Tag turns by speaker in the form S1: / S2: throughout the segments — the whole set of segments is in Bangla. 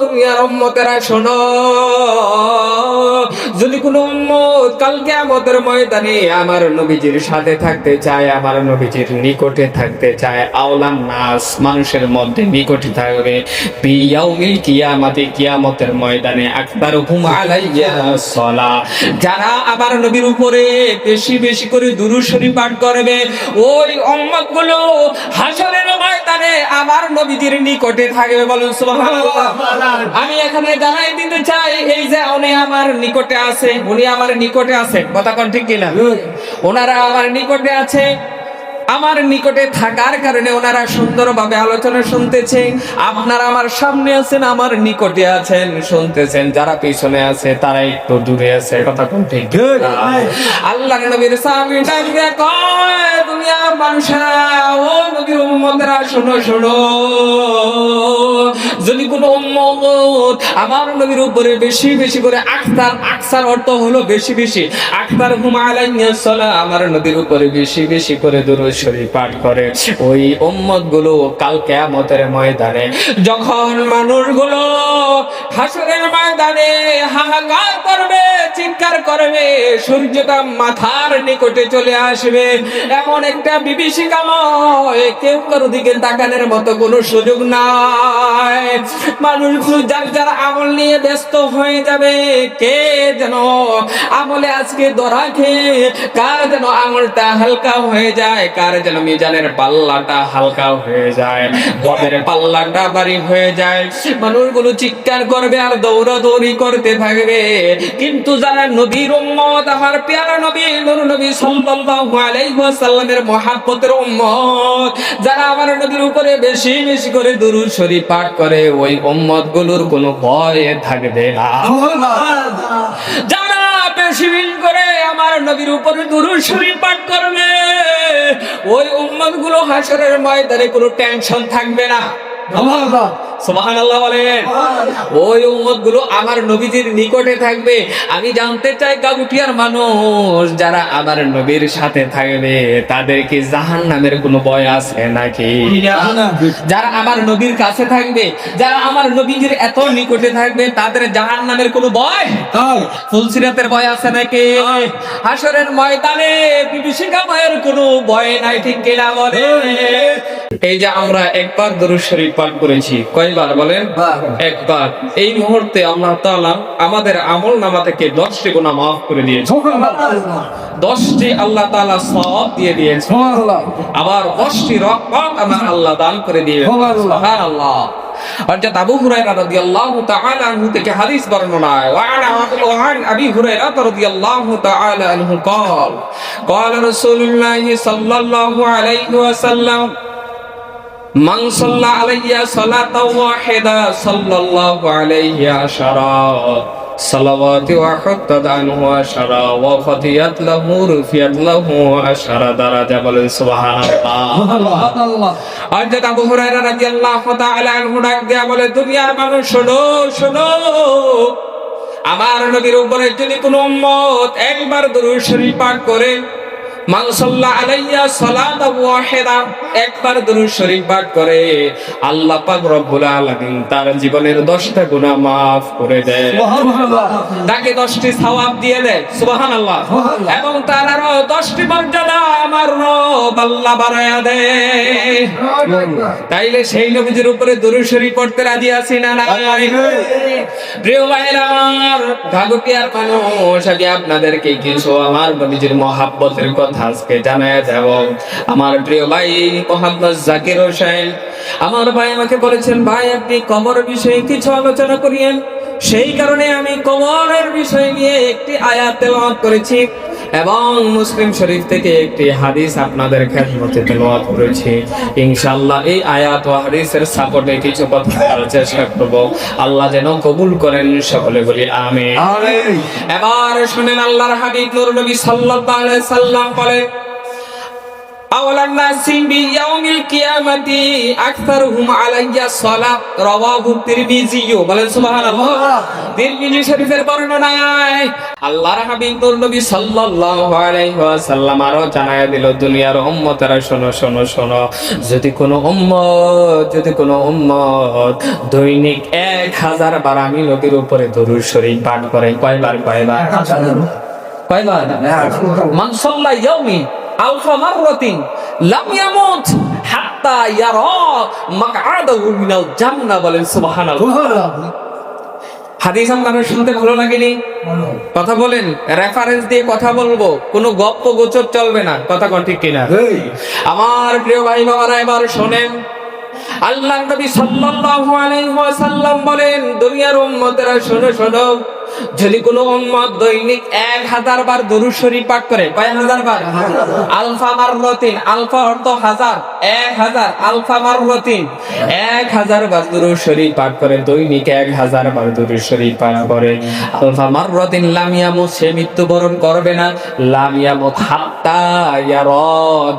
S1: দুনিয়ার উম্মতেরা শোনো, যদি উম্মত কালকে আমাদের ময়দানে আমার নবীজির সাথে থাকতে চায়, আমার নবীজির নিকটে থাকতে চায়, আওলান নাস, মানুষের মধ্যে নিকটে থাকবে। বিয়াউমিল কিয়ামাতে, কিয়ামতের ময়দানে আকবার হুম আলাইয়া সলা। যারা আমার নবীর উপরে বেশি বেশি করে দুরুশরী পাঠ করবে, ওই উম্মতগুলো হাসরের আমার নবীজির নিকটে থাকবে বলুন আমি এখানে জানাই দিতে চাই এই যে উনি আমার নিকটে আছে উনি আমার নিকটে আছে কথা কোন ঠিক কিনা? ওনারা আমার নিকটে আছে আমার নিকটে থাকার কারণে ওনারা সুন্দরভাবে আলোচনা শুনতেছে আপনারা আমার সামনে আছেন আমার নিকটে আছেন শুনতেছেন যারা পিছনে আছে তারা একটু দূরে আছে কথা কোন ঠিক আল্লাহ নবীর সামনে কয় দুনিয়া মানুষেরা, ও নবীর উম্মতেরা, শোনো শোনো। যদি কোনো উম্মত আমার নবীর উপরে বেশি বেশি করে আখতার আকসার অর্থ হলো বেশি বেশি। আখতার হুম আলাইহিস সালাম আমার নবীর উপরে বেশি বেশি করে দুরূদ শরীফ পাঠ করে। ওই উম্মতগুলো কাল কিয়ামতের ময়দানে, যখন মানুষগুলো হাসরের ময়দানে হাহাকার করবে, চিৎকার করবে, সূর্যটা মাথার নিকটে চলে আসবে, এমন একটা বিভীষিকাময় কেউ কারও দিকে তাকানোর মতো কোনো সুযোগ নাই। মানুষগুলো যার যার আমল নিয়ে ব্যস্ত হয়ে যাবে, কে যেন আমলে আজকে ধরা খেয়ে, কার যেন আমলটা হালকা হয়ে যায়, কার যেন মিজানের পাল্লাটা হালকা হয়ে যায় গবের পাল্লাটা বাড়ি হয়ে যায়। মানুষগুলো চিৎকার করবে আর দৌড়াদৌড়ি করতে থাকবে। কিন্তু যারা নবীর উম্মত, আমার পেয়ারা নবী, নুর নবী সাল্লাল্লাহু ওয়াসাল্লামের মহাব্বতের উম্মত। যারা আমার নবীর উপরে বেশি বেশি করে দুরূদ শরীফ পাঠ করে, ওই উম্মতগুলোর কোনো ভয় থাকবে না। যারা বেশি করে আমার নবীর উপরে দুরূদ শরীফ পাঠ করবে, ওই উম্মতগুলো হাসরের ময়দানে কোনো টেনশন থাকবে না। সুবহানাল্লাহ বলেন। ওই উম্মতগুলো আমার নবীজির নিকটে থাকবে। আমি জানতে চাই গাবুটিয়ার মানুষ যারা আমার নবীর সাথে থাকবে তাদের কি জাহান নামের কোনো ভয় আছে নাকি? যারা আমার নবীর কাছে থাকবে যারা আমার নবীজির এত নিকটে থাকবে তাদের জাহান নামের কোনো ভয়? ফুলসিরাতের ভয় আছে নাকি? হাসরের ময়দানে বিভীষিকা ভয়ের কোনো ভয় নাই ঠিক কিনা বলে এই যে আমরা একবার দরুদ শরীফ পাঠ করেছি কয়বার বলেন একবার এই মুহূর্তে আল্লাহ তাআলা আমাদের আমল নামা থেকে দশটি গুণা মাফ করে দিয়েছে দশটি আল্লাহ তাআলা সওয়াব দিয়ে দিয়েছে আবার দশটি রহমত আমার আল্লাহ দান করে দিয়ে সুবহানাল্লাহ অর্থাৎ আবু হুরায়রা রাদিয়াল্লাহু তাআলা আনহু থেকে হাদিস বর্ণনা ওয়া আনা ওয়ান আবি হুরায়রা রাদিয়াল্লাহু তাআলা আনহু قال قال رسول الله صلى الله عليه وسلم মান সাল্লা আলাইয়া সালাতাও ওয়াহিদা সাল্লাল্লাহু আলাইহি আশারা। সালাওয়াতি ওয়া হাত্তাদ আনহু আশারা ওয়া ফাতিয়াত লাহু রুফিয়াত লাহু আশারা দারাজা বলেন সুবহানাল্লাহ। আর যেটা আবু হুরায়রা রাদিয়াল্লাহু তাআলা আনহু ডাক দেয়া বলে দুনিয়ার মানুষ শোনো শোনো। আমার নবীর উপরে যদি কোনো মত একবার দুরূদ শরীফ পাঠ করে সাল্লা আলাইয়া সালাত ওয়াহিদা। একবার দরুদ শরীফ পাঠ করে আল্লাহ পাক রব্বুল আলামিন তার জীবনের 10টা গুনাহ maaf করে দেয়। তাকে 10টি সওয়াব দিয়ে দেয় সুবহানাল্লাহ। এবং তার আরও 10টি মর্যাদা আমার রব আল্লাহ বাড়ায়া দেয়। তাইলে সেই নবীজির উপরে দরুদ শরীফ পড়তে রাজি আছি না প্রিয় ভাইরা আমার মানুষ আগে আপনাদেরকে কিছু আমার নবীজির মহাব্বতের কথা আজকে জানায় যাব। আমার প্রিয় ভাই মোহাম্মদ জাকির হোসেন, আমার ভাই আমাকে বলেছেন, ভাই, আপনি কবর বিষয়ে কিছু আলোচনা করিয়েন। সেই কারণে আমি কবরের বিষয় নিয়ে একটি আয়াত তেলাওয়াত করেছি এবং মুসলিম শরীফ থেকে একটি হাদিস আপনাদের খেদমতে তেলাওয়াত করেছি। ইনশাআল্লাহ এই আয়াত ও হাদিসের সাপোর্টে কিছু কথা বলার চেষ্টা করব। আল্লাহ যেন কবুল করেন সকলে বলি আমিন। এবার শুনেন আল্লাহর হাবিব নূর নবী সাল্লাল্লাহু আলাইহি সাল্লাম আওয়ালান নাসি আলাইয়া রাওয়াহু বলেন সুবহানাল্লাহ। তিরমিজি শরীফের বর্ণনায় আল্লাহর হাবিব নবী সাল্লাল্লাহু আলাইহি ওয়াসাল্লাম আরও জানায় দিল দুনিয়ার শোনো শোনো শোনো যদি কোনো উম্মত যদি কোনো উম্মত দৈনিক 1000 বার আমি নবীর উপরে দরুদ শরীফ পাঠ করে কয়বার কয়বার? কয়বার? মানসল্লা ইয়াউমি আলফা মাররাতিন লাম ইয়ামুত হাত্তা ইয়ারা মাকআদাহু মিনাল জান্নাহ বলেন সুবহানাল্লাহ। হাদিস আপনার শুনতে ভালো লাগেনি? কথা বলেন রেফারেন্স দিয়ে কথা বলব কোনো গপ্প গোচর চলবে না কথা কোন ঠিক কিনা? আমার প্রিয় ভাই বাবারা এবার শোনেন। আল্লাহ নবী সাল্লাল্লাহু আলাইহি ওয়াসাল্লাম বলেন দুনিয়ার উম্মতেরা শোনো শোনো। যদি কোনো উম্মত দৈনিক এক হাজার বার দরুদ শরীফ পাঠ করে, কয় হাজার বার? আলফা আলফা অর্থ হাজার, এক হাজার, আলফা এক হাজার বার দরুদ শরীফ পাঠ করে, দৈনিক এক হাজার বার দরুদ শরীফ পাঠ করে। আলফা লামিয়ামুত সে মৃত্যুবরণ করবে না। লামিয়ামুত হাত্তা ইয়ারা,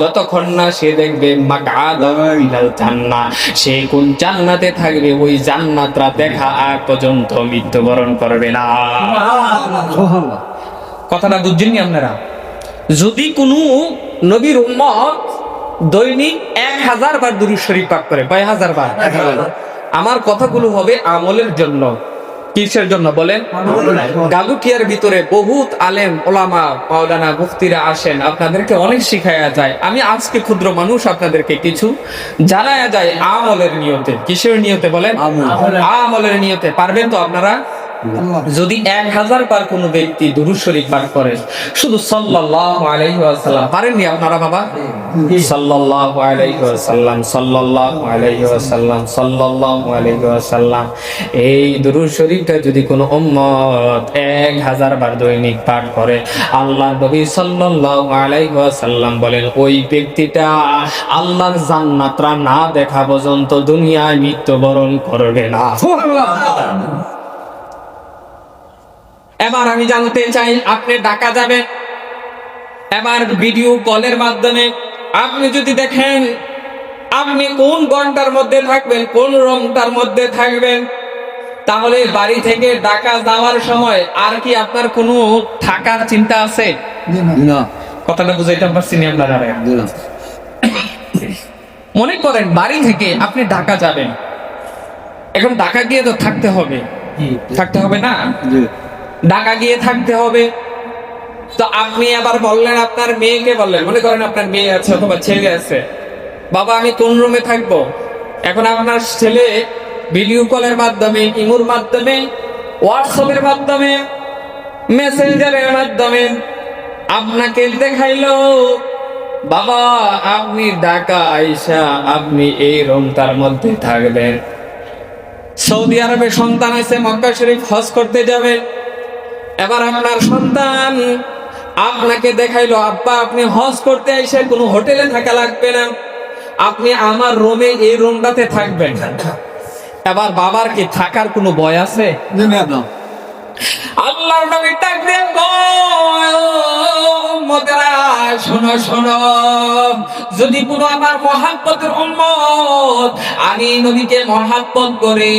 S1: যতক্ষণ না সে দেখবে মাকআদা মিনাল জান্নাহ। সে কোন জান্নাতে থাকবে, ওই জান্নাতটা দেখা আগ পর্যন্ত মৃত্যুবরণ করবে না। কথাটা বুঝছেননি আপনারা? যদি কোনো নবীর উম্মত দৈনিক এক হাজার বার দুরুদ শরীফ পাঠ করে কয় হাজার বার? আমার কথাগুলো হবে আমলের জন্য। কিসের জন্য বলেন? গাগুটিয়ার ভিতরে বহুত আলেম ওলামা মাওলানা মুফতিরা আসেন আপনাদেরকে অনেক শিখায়া যায়। আমি আজকে ক্ষুদ্র মানুষ আপনাদেরকে কিছু জানায়া যায় আমলের নিয়তে। কিসের নিয়তে বলেন? আমলের নিয়তে। পারবেন তো আপনারা? যদি এক হাজার বার কোন ব্যক্তি দুরুদ শরীফ পাঠ করে শুধু সাল্লাল্লাহু আলাইহি ওয়াসাল্লাম। পারেননি আপনারা বাবা? সাল্লাল্লাহু আলাইহি ওয়াসাল্লাম সাল্লাল্লাহু আলাইহি ওয়াসাল্লাম সাল্লাল্লাহু আলাইহি ওয়াসাল্লাম। এই দুরুদ শরীফটা যদি কোনো উম্মত এক হাজার বার দৈনিক পাঠ করে আল্লাহ নবী সাল্লাল্লাহু আলাইহি ওয়াসাল্লাম বলেন ওই ব্যক্তিটা আল্লাহর জান্নাতরা না দেখা পর্যন্ত দুনিয়ায় মৃত্যুবরণ করবে না। এবার আমি জানতে চাই আপনি ডাকা যাবেন? এবার ভিডিও কলের মাধ্যমে আপনি যদি দেখেন আপনি কোন ঘণ্টার মধ্যে থাকবেন কোন রংটার মধ্যে থাকবেন তাহলে বাড়ি থেকে ঢাকা যাওয়ার সময় আর কি আপনার কোনো থাকার চিন্তা আছে? কথাটা বুঝাইতে পারছি না আপনারা মনে করেন বাড়ি থেকে আপনি ঢাকা যাবেন। এখন ঢাকা গিয়ে তো থাকতে হবে। থাকতে হবে না? ঢাকা গিয়ে থাকতে হবে। তো আপনি আবার বললেন, আপনার মেয়েকে বললেন। মনে করেন আপনার মেয়ে আছে অথবা ছেলে আছে। বাবা, আমি কোন রুমে থাকব? এখন আপনার ছেলে ভিডিও কলের মাধ্যমে, ইমুর মাধ্যমে হোয়াটসঅ্যাপের মাধ্যমে মেসেঞ্জারের মাধ্যমে আপনাকে দেখাইলো, বাবা, আপনি ঢাকা আইসা আপনি এই রুমটার মধ্যে থাকবেন। সৌদি আরবে সন্তান আছে, মক্কা শরীফ হজ করতে যাবে। এবার আপনার সন্তান আপনাকে দেখাইলো, আব্বা, আপনি হজ করতে এসে কোনো হোটেলে থাকা লাগবে না। আপনি আমার রুমে এই রুমটাতে থাকবেন। এবার বাবার কি থাকার কোনো ভয় আছে? আল্লাহর নবী ডাক দেন গো উম্মতেরা শোনো শোনো। যদি কোনো আমার মহাব্বতের উম্মত আমি নবীকে মহাব্বত করে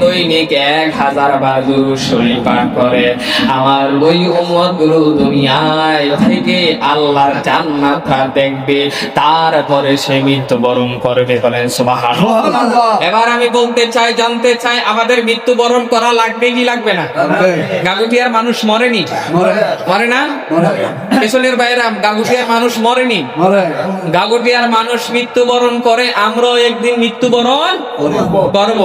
S1: দৈনিক এক হাজার দুরূদ শরীফ পাঠ করে আমার ওই উম্মতগুলো দুনিয়ায় থেকে আল্লাহর জান্নাতটা দেখবে তারপরে সে মৃত্যুবরণ করবে বলেন সুবহানাল্লাহ। এবার আমি বলতে চাই জানতে চাই আমাদের মৃত্যুবরণ করা লাগবে কি লাগবে না? গাগুটিয়ার মানুষ মরেনি? মরে না। পেছনের বাইরাম গাগুটিয়ার মানুষ মরেনি? গাগুটিয়ার মানুষ মৃত্যুবরণ করে আমরাও একদিন মৃত্যুবরণ করব।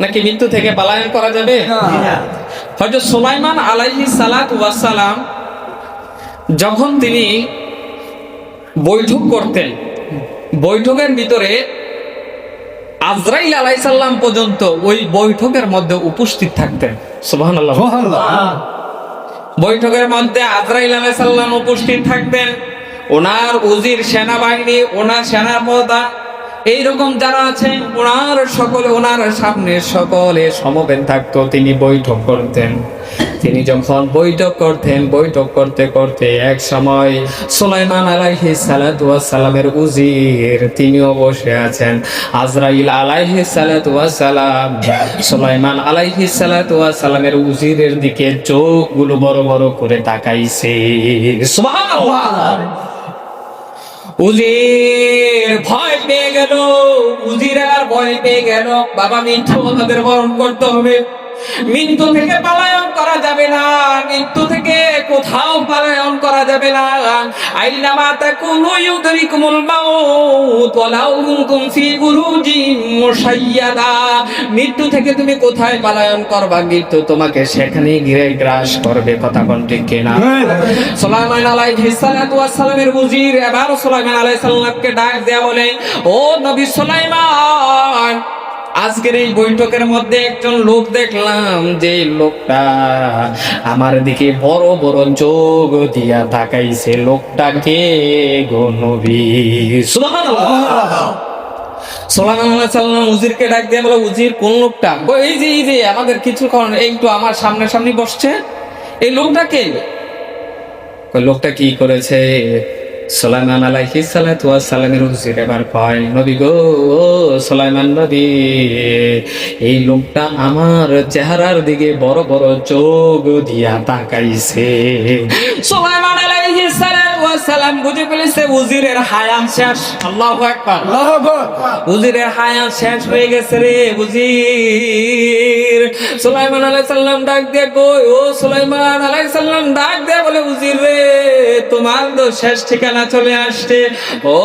S1: নাকি মৃত্যু থেকে পালায়ন করা যাবে? হয়তো সোলাইমান আলাইহি সালাত ওয়াসালাম যখন তিনি বৈঠক করতেন বৈঠকের ভিতরে আজরাইল আলাইসাল্লাম পর্যন্ত ওই বৈঠকের মধ্যে উপস্থিত থাকতেন। সোহান বৈঠকের মধ্যে আজরাইল আলাইসাল্লাম উপস্থিত থাকতেন। ওনার উজির সেনাবাহিনী ওনার সেনাপতা এইরকম যারা আছেন, ওনার সকলে, ওনার সামনে সকলে সমবেত থাকতো। তিনি বৈঠক করতেন। তিনি যখন বৈঠক করতেন, বৈঠক করতে করতে এক সময় সুলাইমান আলাইহি সালামের উজির তিনিও বসে আছেন। আজরাইল আলাইহি সালাম সুলাইমান আলাইহি সালামের উজিরের দিকে চোখগুলো বড় বড় করে তাকাইছে। সুবহানাল্লাহ! উজির ভয় পেয়ে গেল উজির আর ভয় পেয়ে গেল। বাবা মিঠু তাদের বরণ করতে হবে। মৃত্যু থেকে পালায়ন করা যাবে না, মৃত্যু থেকে কোথাও পালায়ন করা যাবে না। আইনামা তাকুনু ইউদরিকুমুল মাউত ওয়ালাউ কুনতুম ফি বুরুজিন মুশাইয়াদা। মৃত্যু থেকে তুমি কোথায় পালায়ন করবা? মৃত্যু তোমাকে সেখানেই ঘিরে গ্রাস করবে, কথা কোন ঠিক কিনা? সুলাইমান আলাইহিস সালাতু ওয়াস সালামের উজির এবার সুলাইমান আলাইহিস সালামকে ডাক দেয়া বলে, ও নবী সুলাইমান আজকের এই বৈঠকের মধ্যে একজন লোক দেখলাম যে লোকটা আমার দিকে বড় বড় চোখ দিয়া তাকাইছে। লোকটাকে ডাক দিয়ে উজির, কোন লোকটা? এই যে এই যে, আমাদের কিছুক্ষণ আমার সামনে সামনে বসছে। এই লোকটা কে? লোকটা কি করেছে? সোলাইমান আলাইহিস সালাতু ওয়াস সালামের উজির এবার কয় নবী গো ও সোলাইমান নবী এই লোকটা আমার চেহারার দিকে বড় বড় চোখ দিয়া তাকাইছে। সোলাইমান আলাইহিস সালাতু ওয়াস সালাম বুঝে ফেলেছে উজিরের হায়াত শেষ। আল্লাহু আকবার। উজিরের হায়াত শেষ হয়ে গেছে রে উজির। সুলাইমান আলাইহিস সালাম ডাক দিয়ে কই ও সুলাইমান আলাইহিস সালাম ডাক দিয়ে বলে উজির রে তোমার তো শেষ ঠিকানা চলে আসছে। ও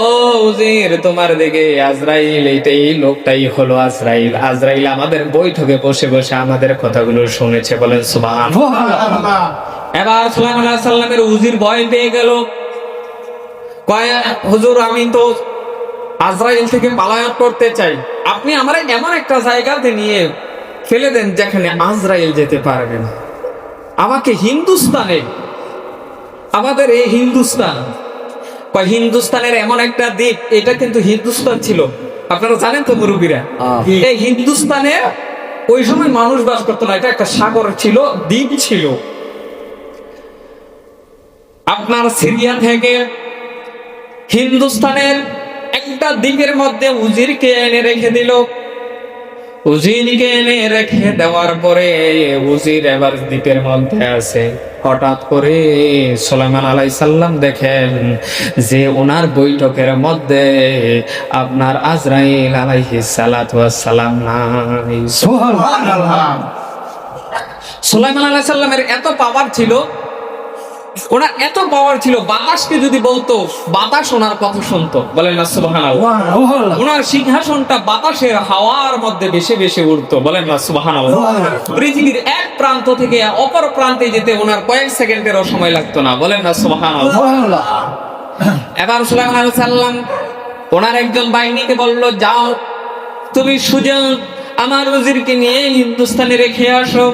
S1: উজির তোমার দিকে আজরাইল এইটাই লোকটাই হলো আজরাইল। আজরাইল আমাদের বৈঠকে বসে বসে আমাদের কথাগুলো শুনেছে বলেন সুবহান। এবার উজির ভয় পেয়ে গেল। কয় হুজুর আমি তো আজরাইল থেকে পালায়ন করতে চাই। আপনি আমার এমন একটা জায়গাতে নিয়ে ফেলে দেন যেখানে আজরাইল যেতে পারবে না। আমাকে হিন্দুস্তানে আমাদের এই হিন্দুস্তান কয় হিন্দুস্তানের এমন একটা দ্বীপ এটা কিন্তু হিন্দুস্তান ছিল। আপনারা জানেন তো মুরব্বীরা? এই হিন্দুস্তানে ওই সময় মানুষ বাস করতো না এটা একটা সাগর ছিল দ্বীপ ছিল। আপনার সিরিয়া থেকে হিন্দুস্তানের একটা দ্বীপের মধ্যে উজিরকে এনে রেখে দিল। উজিরকে এনে রেখে দেওয়ার পরে উজির এবার দ্বীপের মধ্যে আছে। হঠাৎ করে সোলাইমান আলাই সাল্লাম দেখেন যে ওনার বৈঠকের মধ্যে আপনার আজরাইল আলাইহি সালাতু সালাম নাই। সুলাইমান আলাহ সাল্লামের এত পাওয়ার ছিল ওনার এত পাওয়ার ছিল বাতাসকে যদি বলতো বাতাস ওনার কথা শুনতো। বলেন না ওনার সিংহাসনটা বাতাসের হাওয়ার মধ্যে বেশি বেশি উঠতো বলেন না পৃথিবীর এক প্রান্ত থেকে অপর প্রান্তে যেতে ওনার কয়েক সেকেন্ডেরও সময় লাগতো না বলেন না সুবহানাল্লাহ। এবার সুলাইমান সাল্লাম ওনার একজন বাহিনীকে বলল যাও তুমি সুজন আমার উজিরকে নিয়ে হিন্দুস্তানে রেখে আসো।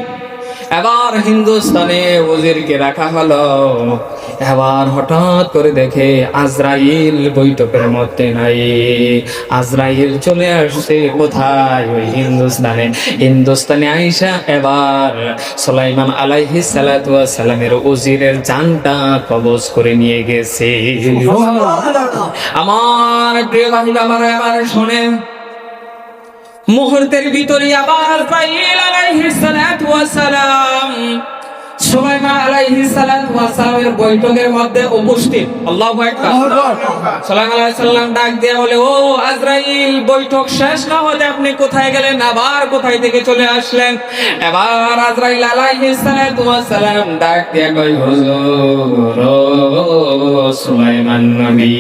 S1: এবার হিন্দুস্তানে উজিরকে রাখা হলো। এবার হঠাৎ করে দেখে আজরাইল বৈঠকের মধ্যে নাই। আজরাইল চলে আসছে কোথায় ওই হিন্দুস্তানে? হিন্দুস্তানে আইসা এবার সুলাইমান আলাইহি সালামের উজিরের জানটা কবজ করে নিয়ে গেছে। আমার প্রিয় ভাই আমার এবার শোনেন। মুহূর্তের ভিতরে আবার পাইল সুলাইমান আলাইহিস সালাতু ওয়াস সালামের বৈঠকের মধ্যে উপস্থিত। আল্লাহু আকবার। সুলাইমান আলাইহিস সালাম ডাক দিয়ে বলে ও আজরাইল বৈঠক শেষ না হতে আপনি কোথায় গেলেন? আবার কোথায় থেকে চলে আসলেন? এবার আজরাইল আলাইহিস সালাতু ওয়াস সালাম ডাক দিয়ে কই হুজুর সুলাইমান নবী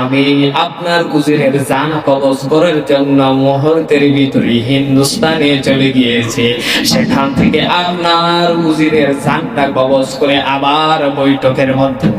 S1: আমি আপনার উজিরের জান কবজ করার জন্য মুহূর্তের ভিতরে হিন্দুস্তানে চলে গিয়েছে। সেখান থেকে আপনার উজিরের জানটা কবজ করে আবার বৈঠকের মধ্যে